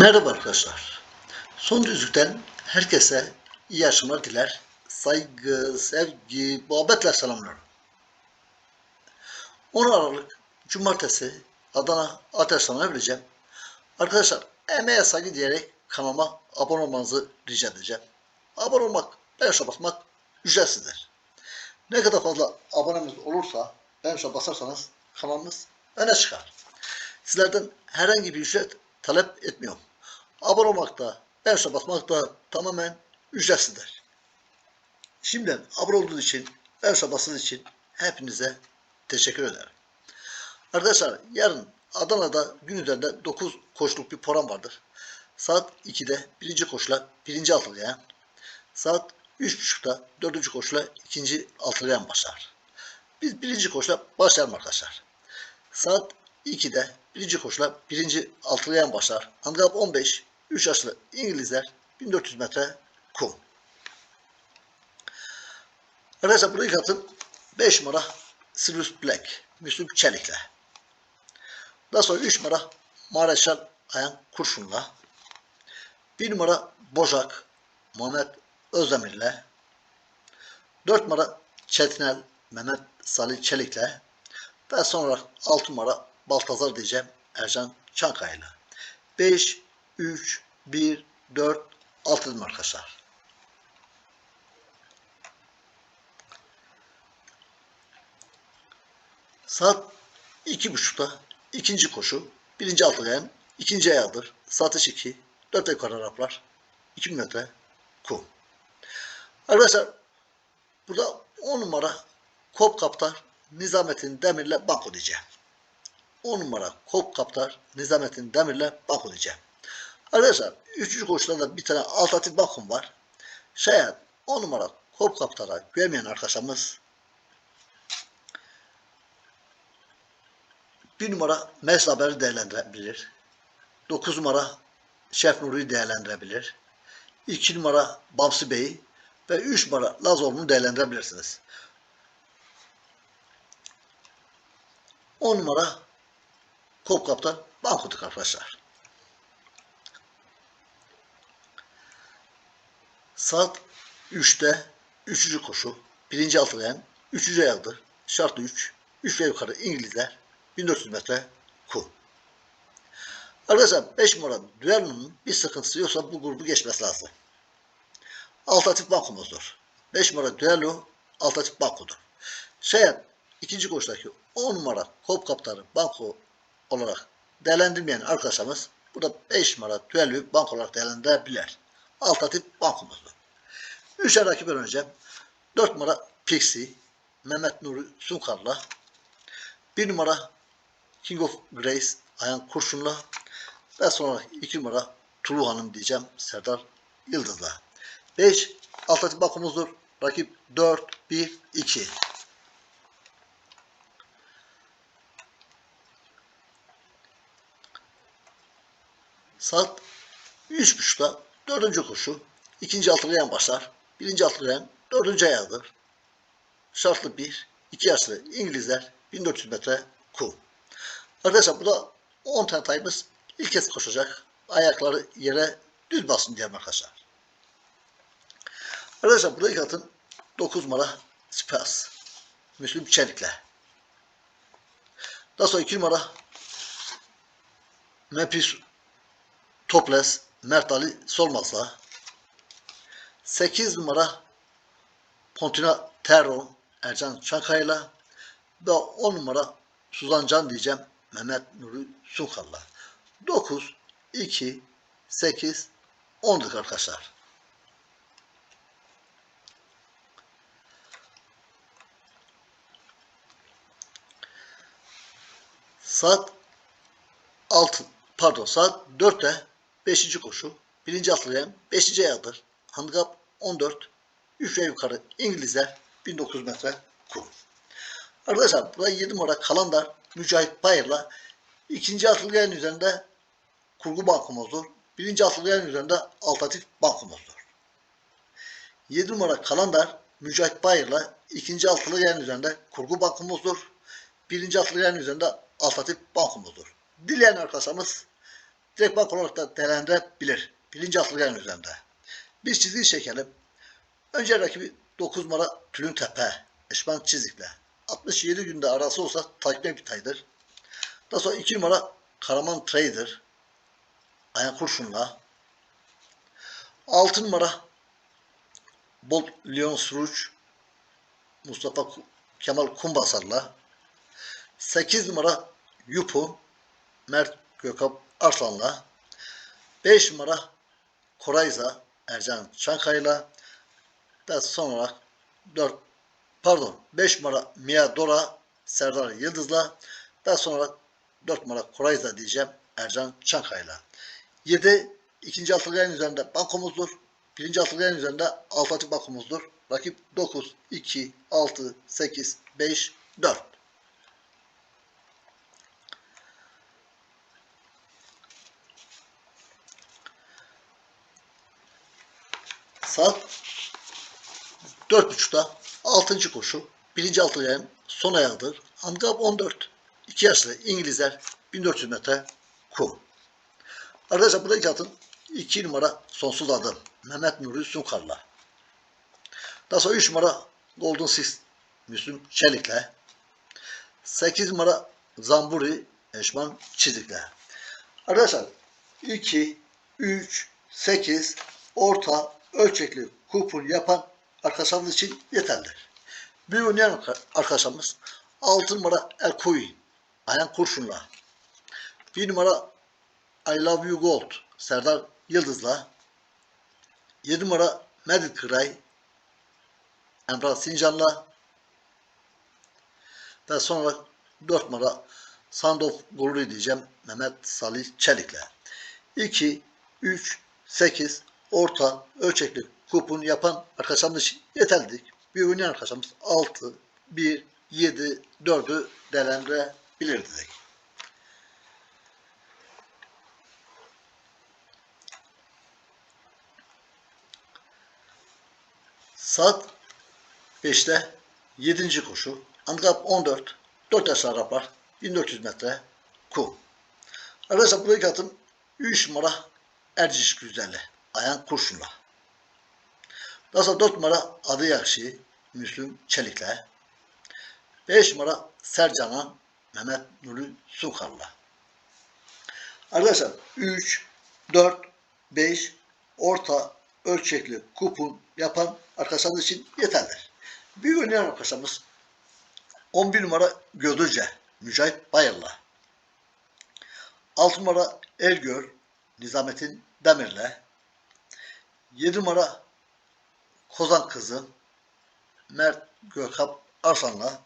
Merhaba arkadaşlar. Son düzlükten herkese iyi akşamlar diler. Saygı, sevgi, muhabbetle selamlar. 10 Aralık Cumartesi Adana Ateşlan'a vereceğim. Arkadaşlar emeğe saygı diyerek kanalıma abone olmanızı rica edeceğim. Abone olmak, beğenişe basmak ücretsizdir. Ne kadar fazla abonemiz olursa, beğenişe basarsanız kanalımız öne çıkar. Sizlerden herhangi bir ücret talep etmiyorum. Abone olmak da, beğenişe basmak da tamamen ücretsizdir. Şimdiden abone olduğunuz için, beğenişe bastığınız için hepinize teşekkür ederim. Arkadaşlar yarın Adana'da gün üzerinde 9 koşuluk bir program vardır. Saat 2'de birinci koşula birinci altılıyan, saat 3.30'da dördüncü koşula ikinci altılıyan başlar. Biz birinci koşula başlayalım arkadaşlar. Saat 2'de birinci koşula birinci altılıyan başlar. Handikap 15, 3 yaşlı İngilizler 1400 metre kum. Arkadaşlar burayı katın 5 numara Sirius Black, Müslüm Çelik'le. Daha sonra 3 numara Mareşal Ayan Kurşun'la. 1 numara Bojak Muhammed Özdemir'le. 4 numara Çetinel Mehmet Salih Çelik'le. Daha sonra 6 numara Baltazar diyeceğim Ercan Çankaya'yla. 5, 3, 1, 4, 6 dedim arkadaşlar. Saat iki buçukta ikinci koşu. Birinci altıgen, ikinci ayağıdır. Satış 2, 4 yukarı Araplar. 2 metre kum. Arkadaşlar burada 10 numara Kop Kaptar Nizamettin Demir'le banko diyeceğim. 10 numara Kop Kaptar Nizamettin Demir'le banko diyeceğim. Arkadaşlar 3. koşuda da bir tane alternatif bankom var. Şayet 10 numara Kop Kaptar'a güvenmeyen arkadaşlarımız bir numara Mesaber'i değerlendirebilir. 9 numara Şef Nuri'yi değerlendirebilir. 2 numara Bamsı Bey'i ve 3 numara Lazor'unu değerlendirebilirsiniz. 10 numara Kopkap'tan Bankotuk arkadaşlar. Saat 3'te 3. koşu. 1. altılayan 3. ayakdır. Şartı 3. 3 ve yukarı İngilizler 1400 metre kum. Arkadaşlar 5 numara Duello'nun bir sıkıntısı yoksa bu grubu geçmesi lazım. Alternatif bankomuzdur. 5 numara Duello alternatif bankodur. Şayet ikinci koşudaki 10 numara Kop Kaptanı banko olarak değerlendirmeyen arkadaşlarımız burada 5 numara Duello'yu banko olarak değerlendirebilir. Alternatif bankomuzdur. 3 ay rakip önce 4 numara Pixie Mehmet Nuri Sunkar'la 1 numara King of Grace Ayhan Kurşun'la ve sonra 2 numara Tulu Hanım diyeceğim Serdar Yıldız'la. 5 alternatif bakımızdır. Rakip 4, 1, 2. Saat 3.30'da dördüncü koşu. ikinci altılayan başlar. Birinci altılayan dördüncü ayağıdır. Şartlı 1, 2 yaşlı İngilizler 1400 metre kum. Arkadaşlar bu da 10 tane tayımız ilk kez koşacak. Ayakları yere düz basın diyelim arkadaşlar. Arkadaşlar burada ilk atın 9 numara Spas. Müslüm Çelik'le. Daha sonra 2 numara Mepis Toples Mert Ali Solmaz'la. 8 numara Pontina Terro Ercan Çankaya'yla ve 10 numara Suzan Can diyeceğim Mehmet Nuri Sunkar'la. 9, 2, 8, 10'duk arkadaşlar. Saat 6 pardon saat 4'te 5. koşu. Birinci atlayan 5. ayağıdır. Handikap 14. 3 ve yukarı İngilizler 1900 metre kum. Arkadaşlar burada 7 numara Kalandar Mücahit Bayır'la ikinci atılgayan üzerinde kurgu bankomuzdur. Birinci atılgayan üzerinde alternatif bankomuzdur. 7 numara Kalandar Mücahit Bayır'la ikinci atılgayan üzerinde kurgu bankomuzdur. Birinci atılgayan üzerinde alternatif bankomuzdur. Dileyen arkadaşlarımız direkt bank olarak da değerlendirebilir. Birinci atlıların üzerinde. Bir çizgi çekelim. Önce rakibi 9 numara Tülüntepe. Eşman çizikle. 67 günde arası olsa takip bir taydır. Daha sonra 2 numara Karaman Trader. Ayhan Kurşun'la. 6 numara Bolt Leon Suruç Mustafa Kemal Kumbasar'la 8 numara Yupu Mert Gökap Arslan'la 5 numara Korayza Ercan Çankaya'yla ve son olarak 4 pardon 5 numara Mia Dora Serdar Yıldız'la daha sonra 4 numara Korayza diyeceğim Ercan Çankaya'yla. 7 ikinci altılgayanın üzerinde bankomuzdur. Birinci altılgayanın üzerinde alternatif bankomuzdur. Rakip 9, 2, 6, 8, 5, 4. Saat 4.30'da 6. koşu. Birinci altılgayanın son ayağıdır. Handikap 14. 2 yaşlı İngilizler 1400 metre kum. Arkadaşlar buradaki atın 2 numara sonsuz adım. Mehmet Nuri Sunkar'la. Daha sonra 3 numara Golden Six Müslüm Çelik'le. 8 numara Zamburi Eşman Çizik'le. Arkadaşlar 2, 3, 8 orta ölçekli kupon yapan arkadaşlarımız için yeterlidir. Bir oynayan arkadaşlarımız 6 numara El Kuy Ayhan Kurşun'la. 1 numara I Love You Gold Serdar Yıldız'la 7 numara Medit Kıray Emrah Sincan'la ve son olarak 4 numara Sound of Glory diyeceğim Mehmet Salih Çelik'le. 2, 3, 8 orta ölçekli kupon yapan arkadaşlarımız için yeterlidir. Bir oynayan arkadaşlarımız 6, 1, 7, 4'ü değerlendirebilir dedik. Saat 5'te 7. koşu. Handikap 14. 4 yaşlı Araplar. 1400 metre kum. Arkadaşlar buradaki atım 3 numara Erciş Güzelli. Ayhan Kurşun'la. Daha sonra 4 numara Adı Yakşı Müslüm Çelik'le. 5 numara Sercan'a Mehmet Nuri Sunkar'la. Arkadaşlar 3, 4, 5 orta ölçekli kupon yapan arkadaşlarımız için yeterlidir. Bir oynayan arkadaşlarımız 11 numara Gödüce Mücahit Bayır'la. 6 numara Ergör Nizamettin Demir'le. 7 numara Kozan Kızı Mert Gökap Arslan'la.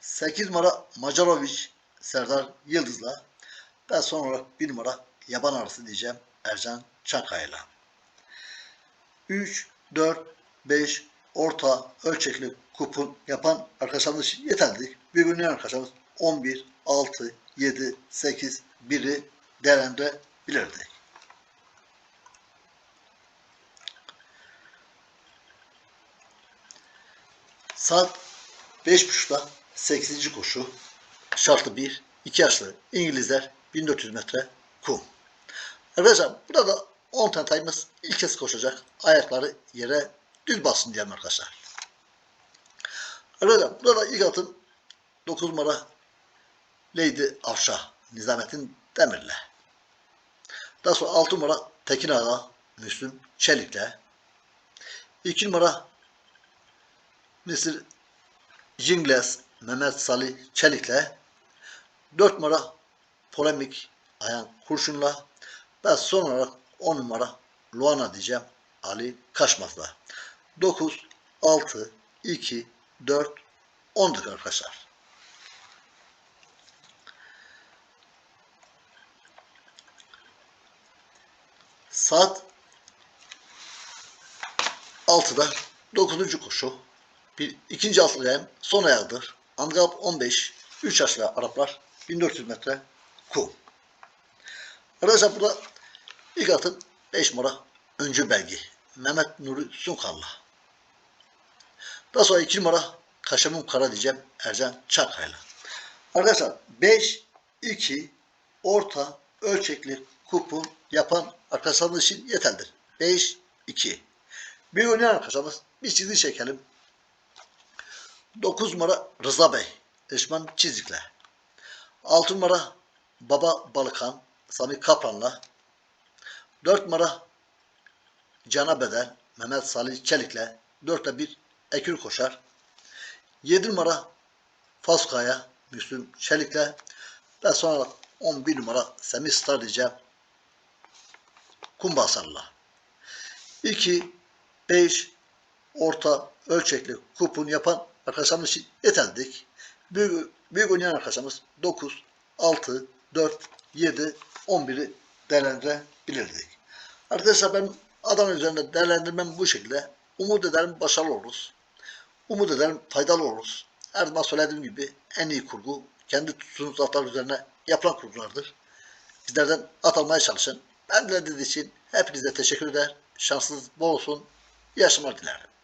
8 numara Macarovic Serdar Yıldız'la. Ve son olarak 1 numara yaban arısı diyeceğim Ercan Çankaya'yla. 3, 4, 5 orta ölçekli kupon yapan arkadaşlarımız için yeterlidir. Bir oynayan arkadaşlarımız 11, 6, 7, 8, 1'i değerlendirebilirdi. Saat 5.30'da 8. koşu. Şartlı 1, 2 yaşlı İngilizler 1400 metre kum. Arkadaşlar burada da 10 tane tayımız ilk kez koşacak. Ayakları yere düz bassın diyelim arkadaşlar. Arkadaşlar burada da ilk atım 9 numara Lady Afşa Nizamettin Demir'le. Daha sonra 6 numara Tekin Ağa Müslüm Çelik'le. 2 numara Mr. Jingles Mehmet Salih Çelik'le. 4 numara Polemik Ayhan Kurşun'la. Ve son olarak 10 numara Luana diyeceğim Ali Kaşmaz'la. 9, 6, 2, 4, 10'dur arkadaşlar. Saat 6'da 9. koşu. Bir ikinci atlayan son ayağıdır. Handikap 15. 3 yaşlı Araplar 1400 metre kum. Arkadaşlar burada ilk atın 5 numara öncü belgi. Mehmet Nuri Sunkar'la. Daha sonra 2 numara Kaşemim Kara diyeceğim Ercan Çankaya'yla. Arkadaşlar 5, 2, orta ölçekli kupon yapan arkadaşlarımız için yeterlidir. 5, 2. Bir oynayan arkadaşlarımız bir çizgi çekelim. 9 numara Rıza Bey. Eşman Çizik'le. 6 numara Baba Balıkan. Sami Kaplan'la. 4 numara Cana Bedel. Mehmet Salih Çelik'le. 4'te 1 Ekül Koşar. 7 numara Faskaya Müslüm Çelik'le ve sonra 11 numara Semih Star diyeceğim. Kumbasar'la. 2, 5, orta ölçekli kupon yapan arkadaşlarımız için yeterlidik. Büyük, büyük oynayan arkadaşlarımız 9, 6, 4, 7, 11'i değerlendirebilirdik. Arkadaşlar ben Adana üzerinde değerlendirmem bu şekilde. Umut ederim başarılı oluruz. Umut ederim faydalı oluruz. Her zaman söylediğim gibi en iyi kurgu kendi tuttuğunuz atlar üzerine yapılan kurgulardır. Bizlerden at almaya çalışın. Ben dinlediğiniz için hepinize teşekkür eder. Şansınız bol olsun. İyi yaşamlar dilerim.